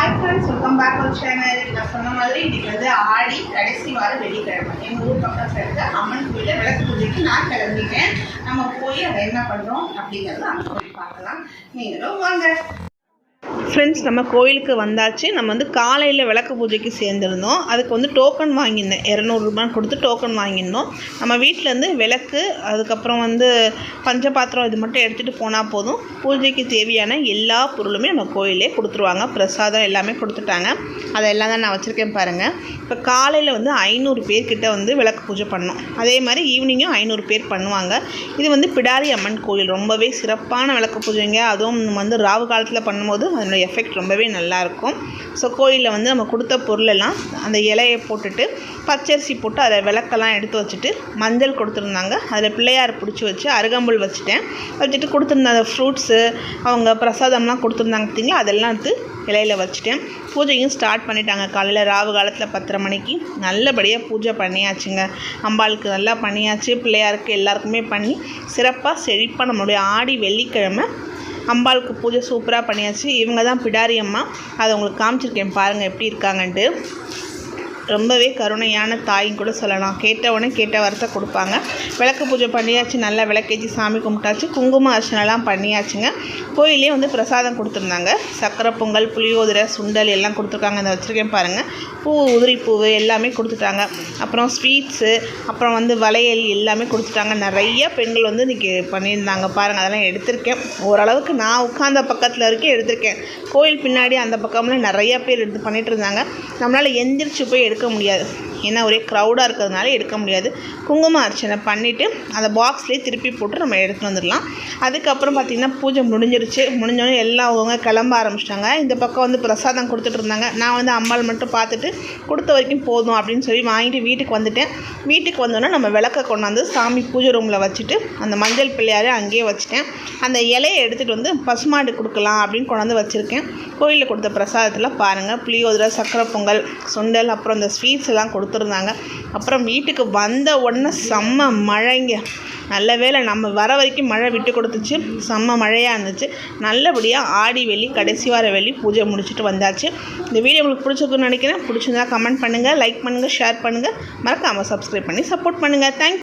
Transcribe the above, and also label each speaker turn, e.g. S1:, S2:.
S1: Hi friends welcome back ஒரு channel நான் சொன்ன மாதிரி இன்றைக்கி வந்து ஆடி கடைசி வாரம் வெள்ளிக்கிழமை. எங்கள் ஊர் பக்கத்தில் இருக்க அம்மன் கோயிலில் விளக்கு பூஜைக்கு நான் கிளம்பிட்டேன். நம்ம போய் அதை என்ன பண்ணுறோம் அப்படிங்கிறத அங்கே போய் பார்க்கலாம். நீங்களும் வாங்க. ஃப்ரெண்ட்ஸ் நம்ம கோயிலுக்கு வந்தாச்சு. நம்ம வந்து காலையில் விளக்கு பூஜைக்கு சேர்ந்துருந்தோம். அதுக்கு வந்து டோக்கன் வாங்கியிருந்தேன். இரநூறுபான்னு கொடுத்து டோக்கன் வாங்கியிருந்தோம். நம்ம வீட்டிலேருந்து விளக்கு அதுக்கப்புறம் வந்து பஞ்சபாத்திரம் இது மட்டும் எடுத்துகிட்டு போனால் போதும். பூஜைக்கு தேவையான எல்லா பொருளுமே நம்ம கோயிலே கொடுத்துருவாங்க. பிரசாதம் எல்லாமே கொடுத்துட்டாங்க. அதெல்லாம் தான் நான் வச்சுருக்கேன் பாருங்கள் இப்போ காலையில் வந்து ஐநூறு பேர்கிட்ட வந்து விளக்கு பூஜை பண்ணோம். அதே மாதிரி ஈவினிங்கும் ஐநூறு பேர் பண்ணுவாங்க. இது வந்து பிடாரி அம்மன் கோயில். ரொம்பவே சிறப்பான விளக்கு பூஜைங்க. அதுவும் வந்து ராவு காலத்தில் பண்ணும்போது அதனுடைய எஃபெக்ட் ரொம்பவே நல்லாயிருக்கும் ஸோ கோயிலில் வந்து நம்ம கொடுத்த பொருளெல்லாம் அந்த இலையை போட்டுட்டு பச்சரிசி போட்டு அதை விளக்கெல்லாம் எடுத்து வச்சுட்டு மஞ்சள் கொடுத்துருந்தாங்க. அதில் பிள்ளையார் பிடிச்சி வச்சு அருகம்புல் வச்சுட்டேன். வச்சுட்டு கொடுத்துருந்த அந்த ஃப்ரூட்ஸு அவங்க பிரசாதம்லாம் கொடுத்துருந்தாங்க பார்த்தீங்களா அதெல்லாம் எடுத்து இலையில வச்சுட்டேன். பூஜையும் ஸ்டார்ட் பண்ணிட்டாங்க. காலையில் ராவு காலத்தில் பத்தரை மணிக்கு நல்லபடியாக பூஜை பண்ணியாச்சுங்க. அம்பாளுக்கு நல்லா பண்ணியாச்சு. பிள்ளையாருக்கு எல்லாருக்குமே பண்ணி சிறப்பாக செழிப்பாக நம்மளுடைய ஆடி வெள்ளிக்கிழமை அம்பாளுக்கு பூஜை சூப்பராக பண்ணியாச்சு. இவங்க தான் பிடாரி அம்மா. அதை உங்களுக்கு காமிச்சிருக்கேன் பாருங்கள் எப்படி இருக்காங்கன்ட்டு. ரொம்பவே கருணையான தாயின்னு கூட சொல்லலாம். கேட்டவொடனே கேட்ட வரத்தை கொடுப்பாங்க. விளக்கு பூஜை பண்ணியாச்சு நல்லா விளக்கேற்றி சாமி கும்பிட்டாச்சு குங்கும அர்ச்சனைலாம் பண்ணியாச்சுங்க. கோயிலே வந்து பிரசாதம் கொடுத்துருந்தாங்க. சக்கரை பொங்கல் புளியோதரை சுண்டல் எல்லாம் கொடுத்துருக்காங்க. இந்த வச்சுருக்கேன் பாருங்கள் பூ உதிரி பூவு எல்லாமே கொடுத்துட்டாங்க. அப்புறம் ஸ்வீட்ஸு அப்புறம் வந்து வளையல் எல்லாமே கொடுத்துட்டாங்க. நிறைய பெண்கள் வந்து இன்றைக்கி பண்ணியிருந்தாங்க. பாருங்கள் அதெல்லாம் எடுத்திருக்கேன். ஓரளவுக்கு நான் உட்காந்த பக்கத்தில் வரைக்கும் எடுத்திருக்கேன். கோயில் பின்னாடி அந்த பக்கம்லாம் நிறைய பேர் எடுத்து பண்ணிகிட்டு இருந்தாங்க. நம்மளால் எந்திரிச்சு போய் எடுக்க முடியாது ஏன்னா ஒரே க்ரௌடாக இருக்கிறதுனால எடுக்க முடியாது. குங்கும அர்ச்சனை பண்ணிவிட்டு அந்த பாக்ஸ்லேயே திருப்பி போட்டு நம்ம எடுத்துகிட்டு வந்துடலாம். அதுக்கப்புறம் பார்த்திங்கன்னா பூஜை முடிஞ்சிருச்சு. முடிஞ்சோடனே எல்லாம் அவங்க கிளம்ப ஆரம்பிச்சிட்டாங்க. இந்த பக்கம் வந்து பிரசாதம் கொடுத்துட்டு இருந்தாங்க. நான் வந்து அம்பாள் மட்டும் பார்த்துட்டு கொடுத்த வரைக்கும் போதும் அப்படின்னு சொல்லி வாங்கிட்டு வீட்டுக்கு வந்துட்டேன். வீட்டுக்கு வந்தோடனே நம்ம விளக்க கொண்டாந்து சாமி பூஜை ரூமில் வச்சுட்டு அந்த மஞ்சள் பிள்ளையாரை அங்கேயே வச்சுட்டேன். அந்த இலையை எடுத்துகிட்டு வந்து பசுமாடு கொடுக்கலாம் அப்படின்னு கொண்டாந்து வச்சுருக்கேன். கோயிலில் கொடுத்த பிரசாதத்தில் பாருங்கள் புளியோதரை சக்கரை பொங்கல் சுண்டல் அப்புறம் இந்த ஸ்வீட்ஸ் எல்லாம் கொடுத்து கொடுத்துருந்தாங்க. அப்புறம் வீட்டுக்கு வந்த உடனே செம்ம மழைங்க. நல்ல வேளை நம்ம வர வரைக்கும் மழை விட்டு கொடுத்துச்சு. செம்ம மழையாக இருந்துச்சு. நல்லபடியாக ஆடி வெள்ளி கடைசி வார வெள்ளி பூஜை முடிச்சுட்டு வந்தாச்சு. இந்த வீடியோ உங்களுக்கு பிடிச்சிருக்குன்னு நினைக்கிறேன். பிடிச்சிருந்தா கமெண்ட் பண்ணுங்கள் லைக் பண்ணுங்கள் ஷேர் பண்ணுங்கள் மறக்காமல் சப்ஸ்கிரைப் பண்ணி சப்போர்ட் பண்ணுங்கள் தேங்க்